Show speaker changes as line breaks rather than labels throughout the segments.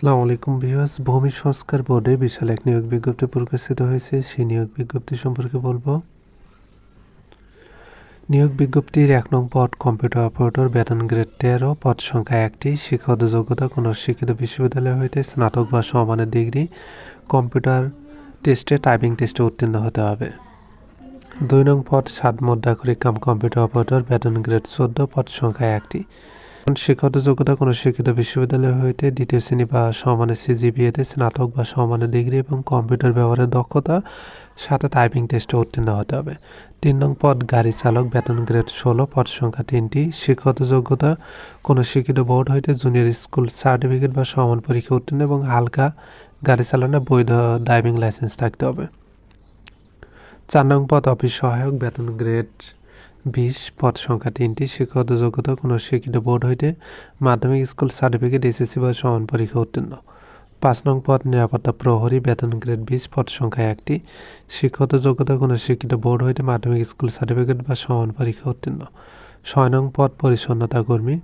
আসসালামু আলাইকুম ভিউয়ার্স। ভূমি সংস্কার বোর্ডে বিশাল এক নিয়োগ বিজ্ঞপ্তি প্রকাশিত হয়েছে। সেই নিয়োগ বিজ্ঞপ্তি সম্পর্কে বলব। নিয়োগ বিজ্ঞপ্তির এক নং পদ, কম্পিউটার অপারেটর বেতন গ্রেড তেরো, পদ সংখ্যা একটি, শিক্ষাগত যোগ্যতা, কোনো শিক্ষিত বিশ্ববিদ্যালয় হইতে স্নাতক বা সমানের ডিগ্রি, কম্পিউটার টেস্টে, টাইপিং টেস্টে উত্তীর্ণ হতে হবে। দুই নং পদ, সাত মুদ্রাক্ষরিক কাম, কম্পিউটার অপারেটর বেতন গ্রেড চোদ্দ, পদ সংখ্যা একটি। শিক্ষাগত যোগ্যতা কোনো শিক্ষিত বিশ্ববিদ্যালয় হইতে দ্বিতীয় শ্রেণি বা সমানের সিজিপিএতে স্নাতক বা সমানের ডিগ্রি এবং কম্পিউটার ব্যবহারের দক্ষতা, সাথে টাইপিং টেস্টে উত্তীর্ণ হতে হবে। তিন নং পদ, গাড়ি চালক, বেতন গ্রেড ষোলো, পদ সংখ্যা তিনটি। শিক্ষাগত যোগ্যতা, কোনো শিক্ষিত বোর্ড হইতে জুনিয়র স্কুল সার্টিফিকেট বা সমান পরীক্ষা উত্তীর্ণ এবং হালকা গাড়ি চালানোর বৈধ ড্রাইভিং লাইসেন্স থাকতে হবে। চার নং পদ, অফিস সহায়ক, বেতন গ্রেড বিশ পদ সংখ্যা তিনটি, শিক্ষাগত যোগ্যতা কোনো শিক্ষিত বোর্ড হইতে মাধ্যমিক স্কুল সার্টিফিকেট, এসএসসি বা সমান পরীক্ষা উত্তীর্ণ। পাঁচ নং পদ, নিরাপত্তা প্রহরী, বেতন গ্রেড বিশ, পদ সংখ্যা একটি, শিক্ষাগত যোগ্যতা কোনো শিক্ষিত বোর্ড হইতে মাধ্যমিক স্কুল সার্টিফিকেট বা সমান পরীক্ষা উত্তীর্ণ। ছয় নং পদ, পরিচ্ছন্নতা কর্মী,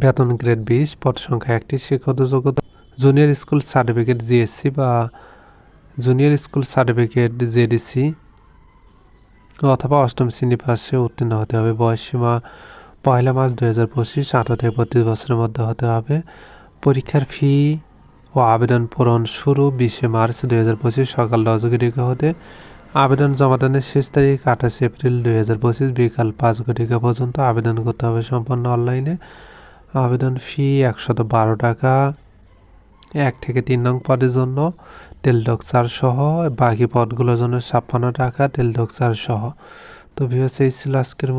বেতন গ্রেড বিশ, পদ সংখ্যা একটি, শিক্ষাগত যোগ্যতা জুনিয়র স্কুল সার্টিফিকেট জিএসসি বা জুনিয়র স্কুল সার্টিফিকেট জেডিসি অথবা অষ্টম শ্রেণি পাশে উত্তীর্ণ হতে হবে। বয়সীমা পয়লা মার্চ দু হাজার পঁচিশ, আঠারো থেকে বত্রিশ বছরের মধ্যে হতে হবে। পরীক্ষার ফি ও আবেদন পূরণ শুরু বিশে মার্চ দুই হাজার পঁচিশ, সকাল দশ ঘটিকা হতে। আবেদন জমাদানের শেষ তারিখ আঠাশে এপ্রিল দুই হাজার পঁচিশ, বিকাল পাঁচ ঘটিকা পর্যন্ত আবেদন করতে হবে সম্পন্ন অনলাইনে। আবেদন ফি একশত বারো টাকা। এক থেকে তিন নং পদের জন্য টেলডক চার সহ, বাকি পদগুলোর জন্য ছাপ্পান্ন টাকা টেলডক চার সহ। তো ভিউয়ার্স এই ছিল আজকের